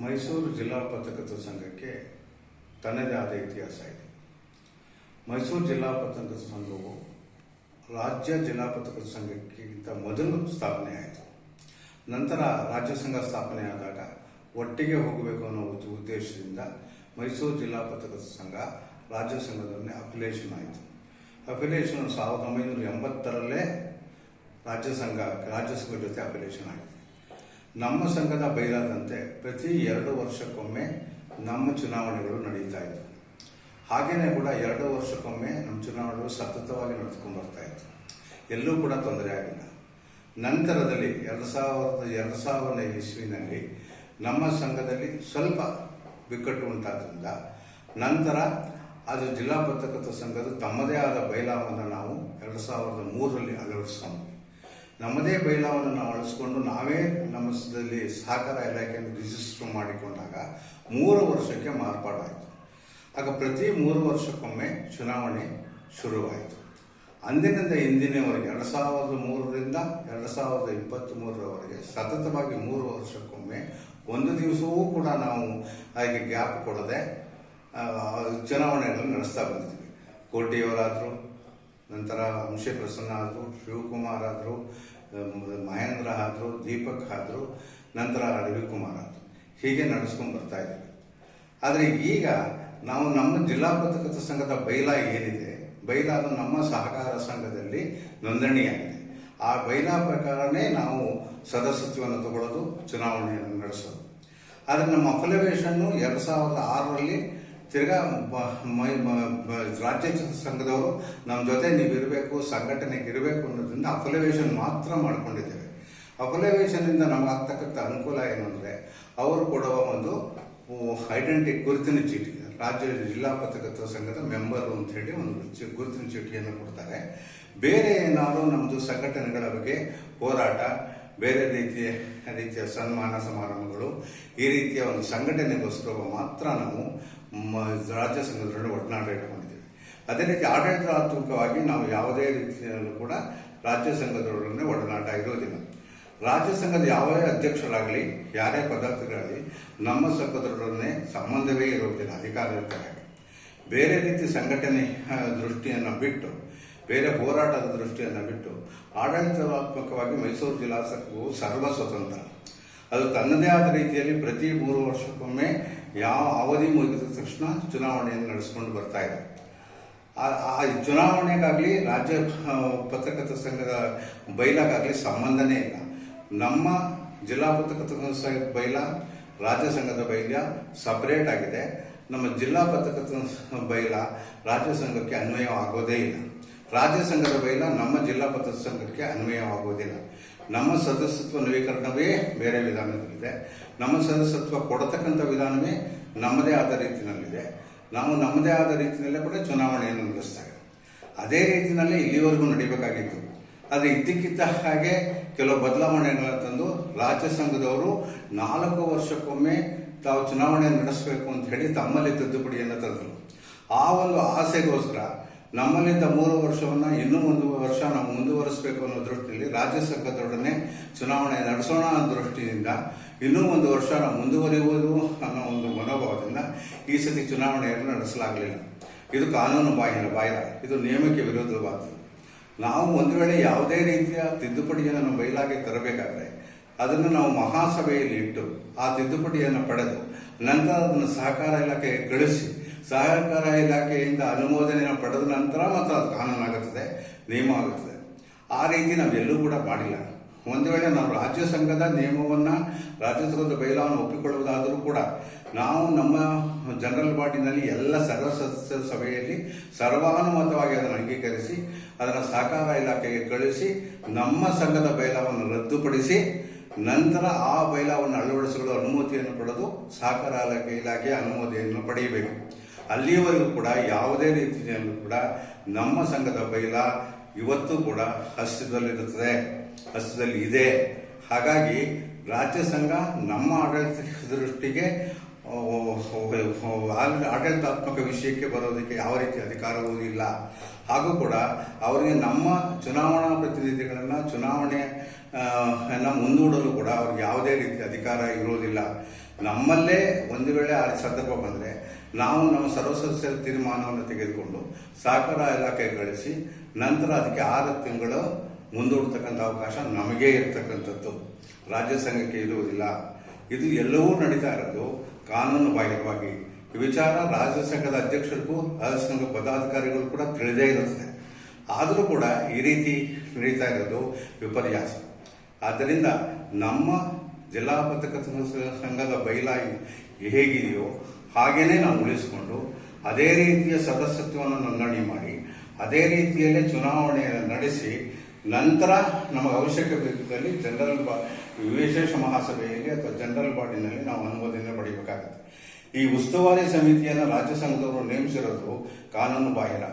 ಮೈಸೂರು ಜಿಲ್ಲಾ ಪತ್ರಕರ್ತರ ಸಂಘಕ್ಕೆ ತನ್ನದೇ ಆದ ಇತಿಹಾಸ ಇದೆ. ಮೈಸೂರು ಜಿಲ್ಲಾ ಪತ್ರಕರ್ತರ ಸಂಘವು ರಾಜ್ಯ ಜಿಲ್ಲಾ ಪತ್ರಕರ್ತರ ಸಂಘಕ್ಕಿಂತ ಮೊದಲು ಸ್ಥಾಪನೆ ಆಯಿತು. ನಂತರ ರಾಜ್ಯ ಸಂಘ ಸ್ಥಾಪನೆ ಆದಾಗ ಒಟ್ಟಿಗೆ ಹೋಗಬೇಕು ಅನ್ನೋ ಉದ್ದ- ಉದ್ದೇಶದಿಂದ ಮೈಸೂರು ಜಿಲ್ಲಾ ಪತ್ರಕರ್ತರ ಸಂಘ ರಾಜ್ಯ ಸಂಘದೊಡನೆ ಅಫಿಲಿಯೇಷನ್ ಆಯಿತು. ಅಫಿಲಿಯೇಷನ್ ಸಾವಿರದ ಒಂಬೈನೂರ ಎಂಬತ್ತರಲ್ಲೇ ರಾಜ್ಯ ಸಂಘ ರಾಜ್ಯ ಸಂಘ ಜೊತೆ ಅಫಿಲಿಯೇಷನ್ ಆಗಿದೆ ನಮ್ಮ ಸಂಘದ ಬೈಲಾದಂತೆ ಪ್ರತಿ ಎರಡು ವರ್ಷಕ್ಕೊಮ್ಮೆ ನಮ್ಮ ಚುನಾವಣೆಗಳು ನಡೀತಾ ಇತ್ತು ಹಾಗೇನೆ ಕೂಡ ಎರಡು ವರ್ಷಕ್ಕೊಮ್ಮೆ ನಮ್ಮ ಚುನಾವಣೆಗಳು ಸತತವಾಗಿ ನಡೆದುಕೊಂಡು ಬರ್ತಾ ಇತ್ತು. ಎಲ್ಲೂ ಕೂಡ ತೊಂದರೆ ಆಗಿಲ್ಲ. ನಂತರದಲ್ಲಿ ಎರಡು ಸಾವಿರದ ಎರಡು ಸಾವಿರದ ಇಸ್ವಿನಲ್ಲಿ ನಮ್ಮ ಸಂಘದಲ್ಲಿ ಸ್ವಲ್ಪ ಬಿಕ್ಕಟ್ಟು ಉಂಟಾದ್ರಿಂದ ನಂತರ ಅದು ಜಿಲ್ಲಾ ಪತ್ರಕರ್ತ ಸಂಘದ ತಮ್ಮದೇ ಆದ ಬೈಲಾವನ್ನು ನಾವು ಎರಡು ಸಾವಿರದ ಮೂರರಲ್ಲಿ ಅಳವಡಿಸ್ಕೊಂಡ್ವಿ. ನಮ್ಮದೇ ಬೈಲಾವನ್ನು ನಾವು ಅಳಿಸ್ಕೊಂಡು ನಾವೇ ನಮ್ಮ ಸದಲ್ಲಿ ಸಹಕಾರ ಇಲಾಖೆಯನ್ನು ರಿಜಿಸ್ಟರ್ ಮಾಡಿಕೊಂಡಾಗ ಮೂರು ವರ್ಷಕ್ಕೆ ಮಾರ್ಪಾಡಾಯಿತು. ಆಗ ಪ್ರತಿ ಮೂರು ವರ್ಷಕ್ಕೊಮ್ಮೆ ಚುನಾವಣೆ ಶುರುವಾಯಿತು. ಅಂದಿನಿಂದ ಇಂದಿನವರೆಗೆ ಎರಡು ಸಾವಿರದ ಮೂರರಿಂದ ಎರಡು ಸಾವಿರದ ಇಪ್ಪತ್ತ್ ಮೂರರವರೆಗೆ ಸತತವಾಗಿ ಮೂರು ವರ್ಷಕ್ಕೊಮ್ಮೆ ಒಂದು ದಿವಸವೂ ಕೂಡ ನಾವು ಹಾಗೆ ಗ್ಯಾಪ್ ಕೊಡದೆ ಚುನಾವಣೆಗಳನ್ನು ನಡೆಸ್ತಾ ಬಂದಿದ್ವಿ. ಕೋಟಿಯವರಾದರು ನಂತರ ಅಂಶೆ ಪ್ರಸನ್ನ ಆದರು, ಶಿವಕುಮಾರ್ ಆದರು ಮಹೇಂದ್ರ ಆದರು, ದೀಪಕ್ ಆದರು, ನಂತರ ರವಿಕುಮಾರ್ ಆದರು. ಹೀಗೆ ನಡೆಸ್ಕೊಂಡು ಬರ್ತಾ ಇದ್ದೀವಿ. ಆದರೆ ಈಗ ನಾವು ನಮ್ಮ ಜಿಲ್ಲಾ ಪತ್ರಕರ್ತ ಸಂಘದ ಬೈಲಾ ಏನಿದೆ, ಬೈಲಾ ಅದು ನಮ್ಮ ಸಹಕಾರ ಸಂಘದಲ್ಲಿ ನೋಂದಣಿಯಾಗಿದೆ. ಆ ಬೈಲಾ ಪ್ರಕಾರನೇ ನಾವು ಸದಸ್ಯತ್ವವನ್ನು ತಗೊಳ್ಳೋದು, ಚುನಾವಣೆಯನ್ನು ನಡೆಸೋದು. ಆದರೆ ನಮ್ಮ ಅಫಿಲಿವೇಶನ್ನು ಎರಡು ಸಾವಿರದ ಆರರಲ್ಲಿ ತಿರ್ಗಾ ರಾಜ್ಯ ಸಂಘದವರು ನಮ್ಮ ಜೊತೆ ನೀವು ಇರಬೇಕು ಸಂಘಟನೆಗೆ ಇರಬೇಕು ಅನ್ನೋದ್ರಿಂದ ಅಫಿಲಿವೇಶನ್ ಮಾತ್ರ ಮಾಡಿಕೊಂಡಿದ್ದೇವೆ. ಅಫಿಲಿವೇಶನ್ನಿಂದ ನಮ್ಗೆ ಆಗ್ತಕ್ಕಂಥ ಅನುಕೂಲ ಏನು ಅಂದರೆ, ಅವರು ಕೊಡುವ ಒಂದು ಐಡೆಂಟಿ ಗುರುತಿನ ಚೀಟಿ, ರಾಜ್ಯ ಜಿಲ್ಲಾ ಪತ್ರಕರ್ತರ ಸಂಘದ ಮೆಂಬರು ಅಂತ ಹೇಳಿ ಒಂದು ಗುರುತಿನ ಚೀಟಿಯನ್ನು ಕೊಡ್ತಾರೆ. ಬೇರೆ ಏನಾದರೂ ನಮ್ಮದು ಸಂಘಟನೆಗಳ ಬಗ್ಗೆ ಹೋರಾಟ ಬೇರೆ ರೀತಿಯ ರೀತಿಯ ಸನ್ಮಾನ ಸಮಾರಂಭಗಳು, ಈ ರೀತಿಯ ಒಂದು ಸಂಘಟನೆಗೋಸ್ಕರ ಮಾತ್ರ ನಾವು ರಾಜ್ಯ ಸಂಘದೊಡನೆ ಒಡನಾಟ ಇಟ್ಕೊಂಡಿದ್ದೇವೆ. ಅದೇ ರೀತಿ ಆಡಳಿತಾತ್ಮಕವಾಗಿ ನಾವು ಯಾವುದೇ ರೀತಿಯಲ್ಲೂ ಕೂಡ ರಾಜ್ಯ ಸಂಘದೊಡನೆ ಒಡನಾಟ ಇರೋದಿಲ್ಲ. ರಾಜ್ಯ ಸಂಘದ ಯಾವುದೇ ಅಧ್ಯಕ್ಷರಾಗಲಿ, ಯಾರೇ ಪದಾರ್ಥಗಳಾಗಲಿ ನಮ್ಮ ಸಂಘದೊಡನೆ ಸಂಬಂಧವೇ ಇರುವುದಿಲ್ಲ ಅಧಿಕಾರಯುತವಾಗಿ ಬೇರೆ ರೀತಿ ಸಂಘಟನೆ ದೃಷ್ಟಿಯನ್ನು ಬಿಟ್ಟು ಬೇರೆ ಹೋರಾಟದ ದೃಷ್ಟಿಯನ್ನು ಬಿಟ್ಟು ಆಡಳಿತಾತ್ಮಕವಾಗಿ ಮೈಸೂರು ಜಿಲ್ಲಾ ಸಂಘವು ಸರ್ವ ಸ್ವತಂತ್ರ. ಅದು ತನ್ನದೇ ಆದ ರೀತಿಯಲ್ಲಿ ಪ್ರತಿ ಮೂರು ವರ್ಷಕ್ಕೊಮ್ಮೆ ಯಾವ ಅವಧಿ ಮುಗಿದ ತಕ್ಷಣ ಚುನಾವಣೆಯನ್ನು ನಡೆಸ್ಕೊಂಡು ಬರ್ತಾ ಇದೆ. ಆ- ಚುನಾವಣೆಗಾಗಲಿ ರಾಜ್ಯ ಪತ್ರಕರ್ತರ ಸಂಘದ ಬೈಲಾಗಾಗಲಿ ಸಂಬಂಧನೇ ಇಲ್ಲ. ನಮ್ಮ ಜಿಲ್ಲಾ ಪತ್ರಕರ್ತರ ಸಂಘದ ಬೈಲ, ರಾಜ್ಯ ಸಂಘದ ಬೈಲ ಸಪರೇಟ್ ಆಗಿದೆ. ನಮ್ಮ ಜಿಲ್ಲಾ ಪತ್ರಕರ್ತರ ಬೈಲ, ರಾಜ್ಯ ಸಂಘಕ್ಕೆ ಅನ್ವಯವಾಗೋದೇ ಇಲ್ಲ. ರಾಜ್ಯ ಸಂಘದ ಬೈಲ ನಮ್ಮ ಜಿಲ್ಲಾ ಪತ್ರ ಸಂಘಕ್ಕೆ ಅನ್ವಯವಾಗುವುದಿಲ್ಲ. ನಮ್ಮ ಸದಸ್ಯತ್ವ ನವೀಕರಣವೇ ಬೇರೆ ವಿಧಾನದಲ್ಲಿದೆ. ನಮ್ಮ ಸದಸ್ಯತ್ವ ಕೊಡತಕ್ಕಂಥ ವಿಧಾನವೇ ನಮ್ಮದೇ ಆದ ರೀತಿಯಲ್ಲಿದೆ ನಾವು ನಮ್ಮದೇ ಆದ ರೀತಿಯಲ್ಲೇ ಕೂಡ ಚುನಾವಣೆಯನ್ನು ನಡೆಸ್ತೇವೆ ಅದೇ ರೀತಿಯಲ್ಲಿ ಇಲ್ಲಿವರೆಗೂ ನಡಿಬೇಕಾಗಿತ್ತು. ಆದರೆ ಇದ್ದಕ್ಕಿದ್ದ ಹಾಗೆ ಕೆಲವು ಬದಲಾವಣೆಗಳನ್ನು ತಂದು ರಾಜ್ಯ ಸಂಘದವರು ನಾಲ್ಕು ವರ್ಷಕ್ಕೊಮ್ಮೆ ತಾವು ಚುನಾವಣೆ ನಡೆಸಬೇಕು ಅಂತ ಹೇಳಿ ತಮ್ಮಲ್ಲಿ ತಿದ್ದುಪಡಿಯನ್ನು ತಂದರು. ಆ ಒಂದು ಆಸೆಗೋಸ್ಕರ ನಮ್ಮಲ್ಲಿದ್ದ ಮೂರು ವರ್ಷವನ್ನು ಇನ್ನೂ ಒಂದು ವರ್ಷ ನಾವು ಮುಂದುವರಿಸಬೇಕು ಅನ್ನೋ ದೃಷ್ಟಿಯಲ್ಲಿ ರಾಜ್ಯ ಸರ್ಕಾರದೊಡನೆ ಚುನಾವಣೆ ನಡೆಸೋಣ ಅನ್ನೋ ದೃಷ್ಟಿಯಿಂದ ಇನ್ನೂ ಒಂದು ವರ್ಷ ನಾವು ಮುಂದುವರಿಯುವುದು ಅನ್ನೋ ಒಂದು ಮನೋಭಾವದಿಂದ ಈ ಸತಿ ಚುನಾವಣೆಯನ್ನು ನಡೆಸಲಾಗಲಿಲ್ಲ. ಇದು ಕಾನೂನು ಬಾಹಿರ ಬಾಹಿರ. ಇದು ನಿಯಮಕ್ಕೆ ವಿರೋಧವಾದ ನಾವು ಒಂದು ವೇಳೆ ಯಾವುದೇ ರೀತಿಯ ತಿದ್ದುಪಡಿಯನ್ನು ನಮ್ಮ ಬಯಲಾಗಿ ತರಬೇಕಾದ್ರೆ ಅದನ್ನು ನಾವು ಮಹಾಸಭೆಯಲ್ಲಿ ಇಟ್ಟು ಆ ತಿದ್ದುಪಡಿಯನ್ನು ಪಡೆದು ನಂತರ ಅದನ್ನು ಸಹಕಾರ ಇಲಾಖೆಗೆ ಕಳಿಸಿ ಸಹಕಾರ ಇಲಾಖೆಯಿಂದ ಅನುಮೋದನೆಯನ್ನು ಪಡೆದ ನಂತರ ಮಾತ್ರ ಅದು ಕಾನೂನಾಗುತ್ತದೆ ನಿಯಮ ಆಗುತ್ತದೆ ಆ ರೀತಿ ನಾವೆಲ್ಲೂ ಕೂಡ ಮಾಡಿಲ್ಲ. ಒಂದು ವೇಳೆ ನಾವು ರಾಜ್ಯ ಸಂಘದ ನಿಯಮವನ್ನು ರಾಜ್ಯ ಸಂಘದ ಬೈಲಾವನ್ನು ಒಪ್ಪಿಕೊಳ್ಳುವುದಾದರೂ ಕೂಡ ನಾವು ನಮ್ಮ ಜನರಲ್ ಬಾಡಿನಲ್ಲಿ ಎಲ್ಲ ಸರ್ವ ಸದಸ್ಯರ ಸಭೆಯಲ್ಲಿ ಸರ್ವಾನುಮತವಾಗಿ ಅದನ್ನು ಅಂಗೀಕರಿಸಿ, ಅದನ್ನು ಸಹಕಾರ ಇಲಾಖೆಗೆ ಕಳುಹಿಸಿ, ನಮ್ಮ ಸಂಘದ ಬೈಲಾವನ್ನು ರದ್ದುಪಡಿಸಿ, ನಂತರ ಆ ಬೈಲಾವನ್ನು ಅಳವಡಿಸಿಕೊಳ್ಳುವ ಅನುಮತಿಯನ್ನು ಪಡೆದು ಸಹಕಾರ ಇಲಾಖೆ ಇಲಾಖೆಯ ಅನುಮತಿಯನ್ನು ಪಡೆಯಬೇಕು. ಅಲ್ಲಿಯವರೆಗೂ ಕೂಡ ಯಾವುದೇ ರೀತಿಯಲ್ಲೂ ಕೂಡ ನಮ್ಮ ಸಂಘದ ಬೈಲ ಇವತ್ತು ಕೂಡ ಅಸ್ತಿತ್ವದಲ್ಲಿರುತ್ತದೆ ಅಸ್ತಿತ್ವದಲ್ಲಿ ಇದೆ. ಹಾಗಾಗಿ ರಾಜ್ಯ ಸಂಘ ನಮ್ಮ ಆಡಳಿತ ದೃಷ್ಟಿಗೆ ಆಡಳಿತಾತ್ಮಕ ವಿಷಯಕ್ಕೆ ಬರೋದಕ್ಕೆ ಯಾವ ರೀತಿ ಅಧಿಕಾರವೂ ಇಲ್ಲ. ಹಾಗೂ ಕೂಡ ಅವರಿಗೆ ನಮ್ಮ ಚುನಾವಣಾ ಪ್ರತಿನಿಧಿಗಳನ್ನು ಚುನಾವಣೆ ಆ, ಅನ್ನ ಮುಂದೂಡಲು ಕೂಡ ಅವ್ರಿಗೆ ಯಾವುದೇ ರೀತಿ ಅಧಿಕಾರ ಇರೋದಿಲ್ಲ. ನಮ್ಮಲ್ಲೇ ಒಂದು ವೇಳೆ ಆ ಸಂದರ್ಭ ಬಂದರೆ ನಾವು ನಮ್ಮ ಸರ್ವ ಸದಸ್ಯರ ತೀರ್ಮಾನವನ್ನು ತೆಗೆದುಕೊಂಡು ಸಹಕಾರ ಇಲಾಖೆ ಕಳಿಸಿ ನಂತರ ಅದಕ್ಕೆ ಆರು ತಿಂಗಳು ಮುಂದೂಡ್ತಕ್ಕಂಥ ಅವಕಾಶ ನಮಗೇ ಇರತಕ್ಕಂಥದ್ದು. ರಾಜ್ಯ ಸಂಘಕ್ಕೆ ಇರುವುದಿಲ್ಲ ಇದು ಎಲ್ಲವೂ ನಡೀತಾ ಇರೋದು ಕಾನೂನು ಬಾಹಿರವಾಗಿ. ಈ ವಿಚಾರ ರಾಜ್ಯ ಸಂಘದ ಅಧ್ಯಕ್ಷರಿಗೂ, ರಾಜ್ಯ ಸಂಘ ಪದಾಧಿಕಾರಿಗಳು ಕೂಡ ತಿಳಿದೇ ಇರುತ್ತದೆ. ಆದರೂ ಕೂಡ ಈ ರೀತಿ ನಡೀತಾ ಇರೋದು ವಿಪರ್ಯಾಸ. ಆದ್ದರಿಂದ ನಮ್ಮ ಜಿಲ್ಲಾ ಪತ್ರಕರ್ತರ ಸಂಘದ ಬೈಲಾಯಿ ಹೇಗಿದೆಯೋ ಹಾಗೇನೆ ನಾವು ಉಳಿಸಿಕೊಂಡು ಅದೇ ರೀತಿಯ ಸದಸ್ಯತ್ವವನ್ನು ನೋಂದಣಿ ಮಾಡಿ, ಅದೇ ರೀತಿಯಲ್ಲೇ ಚುನಾವಣೆಯನ್ನು ನಡೆಸಿ, ನಂತರ ನಮಗೆ ಅವಶ್ಯಕ ಬಿದ್ದಲ್ಲಿ ಜನರಲ್ ಬಾ, ವಿಶೇಷ ಮಹಾಸಭೆಯಲ್ಲಿ ಅಥವಾ ಜನರಲ್ ಬಾಡಿನಲ್ಲಿ ನಾವು ಅನುಮೋದನೆ ಪಡೆಯಬೇಕಾಗುತ್ತೆ ಈ ಉಸ್ತುವಾರಿ ಸಮಿತಿಯನ್ನು ರಾಜ್ಯ ಸಂಘದವರು ನೇಮಿಸಿರೋದು ಕಾನೂನು ಬಾಹಿರ.